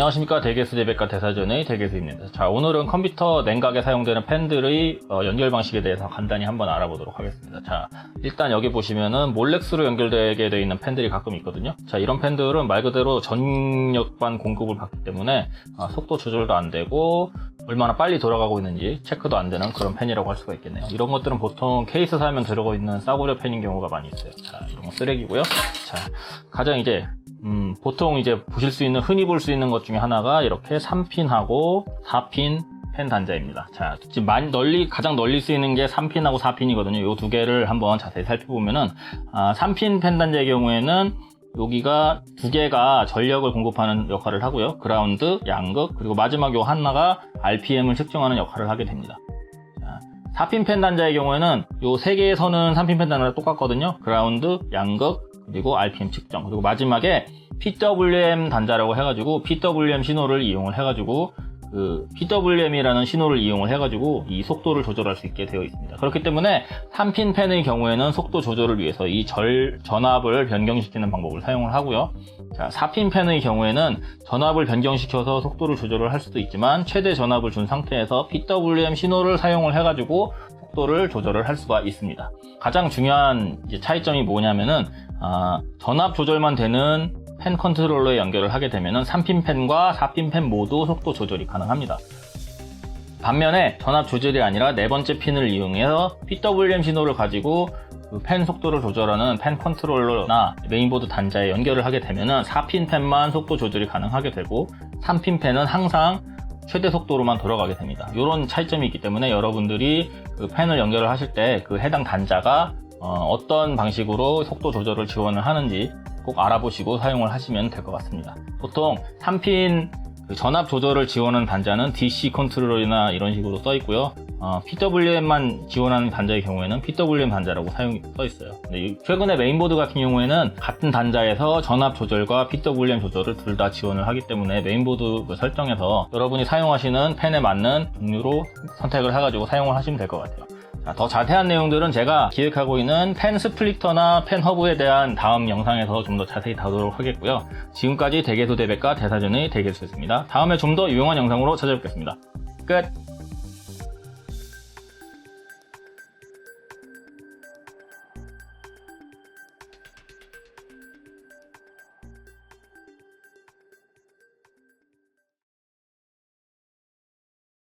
안녕하십니까 대개수 대백과 대사전의 대개수입니다. 자 오늘은 컴퓨터 냉각에 사용되는 팬들의 어, 연결 방식에 대해서 간단히 한번 알아보도록 하겠습니다. 자 일단 여기 보시면은 몰렉스로 연결되게 되어 있는 팬들이 가끔 있거든요. 자 이런 팬들은 말 그대로 전력반 공급을 받기 때문에 아, 속도 조절도 안 되고 얼마나 빨리 돌아가고 있는지 체크도 안 되는 그런 팬이라고 할 수가 있겠네요. 이런 것들은 보통 케이스 사면 들어가 있는 싸구려 팬인 경우가 많이 있어요. 자 이런 거 쓰레기고요. 자 가장 이제 음, 보통 이제 보실 수 있는, 흔히 볼 수 있는 것 중에 하나가 이렇게 3핀하고 4핀 펜 단자입니다. 자, 지금 많이 널리, 가장 널리 쓰이는 게 3핀하고 4핀이거든요. 이 두 개를 한번 자세히 살펴보면은, 아, 3핀 펜 단자의 경우에는 여기가 두 개가 전력을 공급하는 역할을 하고요. 그라운드, 양극, 그리고 마지막 요 하나가 RPM을 측정하는 역할을 하게 됩니다. 자, 4핀 펜 단자의 경우에는 요 세 개의 선은 3핀 펜 단자랑 똑같거든요. 그라운드, 양극, 그리고 RPM 측정 그리고 마지막에 PWM 단자라고 해가지고 PWM 신호를 이용을 해가지고 그 PWM이라는 신호를 이용을 해가지고 이 속도를 조절할 수 있게 되어 있습니다. 그렇기 때문에 3핀 펜의 경우에는 속도 조절을 위해서 이 절 전압을 변경시키는 방법을 사용을 하고요. 자, 4핀 펜의 경우에는 전압을 변경시켜서 속도를 조절을 할 수도 있지만 최대 전압을 준 상태에서 PWM 신호를 사용을 해가지고 속도를 조절을 할 수가 있습니다. 가장 중요한 차이점이 뭐냐면은 아, 전압 조절만 되는 펜 컨트롤러에 연결을 하게 되면은 3핀 펜과 4핀 펜 모두 속도 조절이 가능합니다. 반면에 전압 조절이 아니라 네 번째 핀을 이용해서 PWM 신호를 가지고 그펜 속도를 조절하는 펜 컨트롤러나 메인보드 단자에 연결을 하게 되면은 4핀 펜만 속도 조절이 가능하게 되고 3핀 펜은 항상 최대 속도로만 돌아가게 됩니다. 이런 차이점이 있기 때문에 여러분들이 그 펜을 연결을 하실 때 그 해당 단자가 어, 떤 방식으로 속도 조절을 지원을 하는지 꼭 알아보시고 사용을 하시면 될 것 같습니다. 보통 3핀 그 전압 조절을 지원하는 단자는 DC 컨트롤이나 이런 식으로 써 있고요. 어, PWM만 지원하는 단자의 경우에는 PWM 단자라고 사용이 써 있어요. 최근에 메인보드 같은 경우에는 같은 단자에서 전압 조절과 PWM 조절을 둘 다 지원을 하기 때문에 메인보드 그 설정에서 여러분이 사용하시는 펜에 맞는 종류로 선택을 해가지고 사용을 하시면 될 것 같아요. 자, 더 자세한 내용들은 제가 기획하고 있는 펜 스플리터나 펜 허브에 대한 다음 영상에서 좀 더 자세히 다루도록 하겠고요. 지금까지 대개소 대백과 대사전의 대개소였습니다. 다음에 좀 더 유용한 영상으로 찾아뵙겠습니다. 끝!